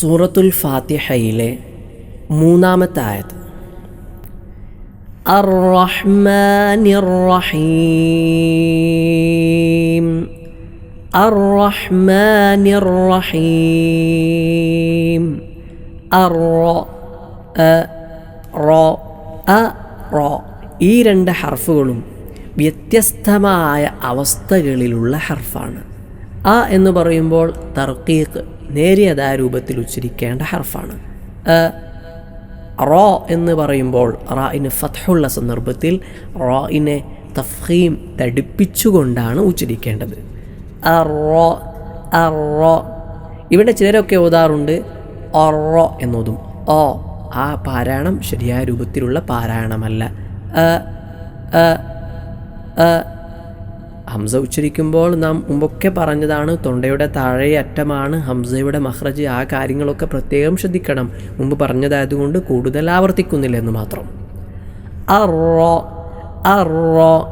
സൂറത്തുൽ ഫാത്തിഹയിലെ മൂന്നാമത്തായത്. ഈ രണ്ട് ഹർഫുകളും വ്യത്യസ്തമായ അവസ്ഥകളിലുള്ള ഹർഫാണ്. അ എന്ന് പറയുമ്പോൾ തർക്കീക്ക് നേരിയതായ രൂപത്തിൽ ഉച്ചരിക്കേണ്ട ഹർഫാണ്. റോ എന്ന് പറയുമ്പോൾ റായിന് ഫത്ഹുള്ള സന്ദർഭത്തിൽ റോയിനെ തഫീം തടിപ്പിച്ചുകൊണ്ടാണ് ഉച്ചരിക്കേണ്ടത്. അ റോ അ റോ ഇവിടെ ചിലരൊക്കെ ഓതാറുണ്ട് ഒറോ എന്നോതും. ഓ ആ പാരായണം ശരിയായ രൂപത്തിലുള്ള പാരായണമല്ല. ഹംസ ഉച്ചരിക്കുമ്പോൾ നാം മുമ്പൊക്കെ പറഞ്ഞതാണ് തൊണ്ടയുടെ താഴെ അറ്റമാണ് ഹംസയുടെ മഹ്റജ്. ആ കാര്യങ്ങളൊക്കെ പ്രത്യേകം ശ്രദ്ധിക്കണം. മുമ്പ് പറഞ്ഞതായതുകൊണ്ട് കൂടുതൽ ആവർത്തിക്കുന്നില്ല എന്ന് മാത്രം. അറോ അറോ.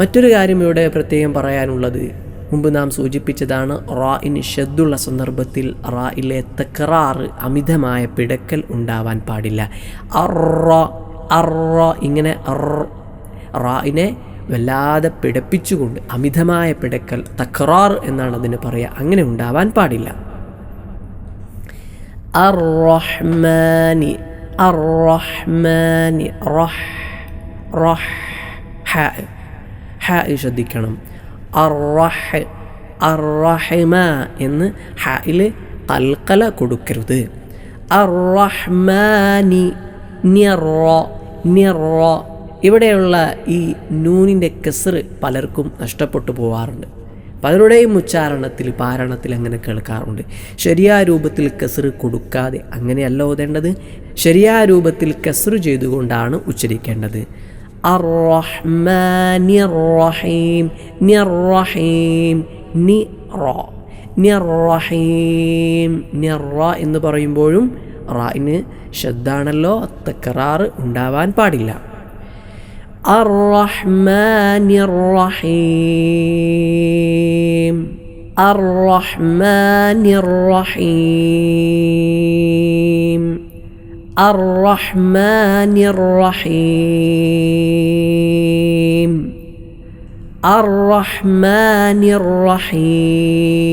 മറ്റൊരു കാര്യം ഇവിടെ പ്രത്യേകം പറയാനുള്ളത്. മുമ്പ് നാം സൂചിപ്പിച്ചതാണ് റാ ഇൻ ഷെദ്ദുള്ള സന്ദർഭത്തിൽ റാ ഇലെ തക്കറാർ അമിതമായ പിടക്കൽ ഉണ്ടാവാൻ പാടില്ല. അറോ അറോ. ഇങ്ങനെ അർ റായിനെ വല്ലാതെ പിടപ്പിച്ചുകൊണ്ട് അമിതമായ പിടക്കൽ തക്രാർ എന്നാണ് അതിന് പറയുക അങ്ങനെ ഉണ്ടാവാൻ പാടില്ല. റഹ് റഹ് ശ്രദ്ധിക്കണം. എന്ന് ഹയിൽ കൽക്കല കൊടുക്കരുത്. അറഹ്മാനി നിറ നിറ ഇവിടെയുള്ള ഈ നൂനിന്റെ കെസർ പലർക്കും നഷ്ടപ്പെട്ടു പോവാറുണ്ട്. പലരുടെയും ഉച്ചാരണത്തിൽ പാരണത്തിൽ അങ്ങനെ കേൾക്കാറുണ്ട്. ശരിയായ രൂപത്തിൽ കെസർ കൊടുക്കാതെ അങ്ങനെയല്ല ഓതേണ്ടത്? ശരിയായ രൂപത്തിൽ കെസർ ചെയ്തുകൊണ്ടാണ് ഉച്ചരിക്കേണ്ടത്. എന്ന് പറയുമ്പോഴും റായിന് ശബ്ദാണല്ലോ തക്കറാറ് ഉണ്ടാവാൻ പാടില്ല. الرحمن الرحيم. الرحمن الرحيم. الرحمن الرحيم. الرحمن الرحيم.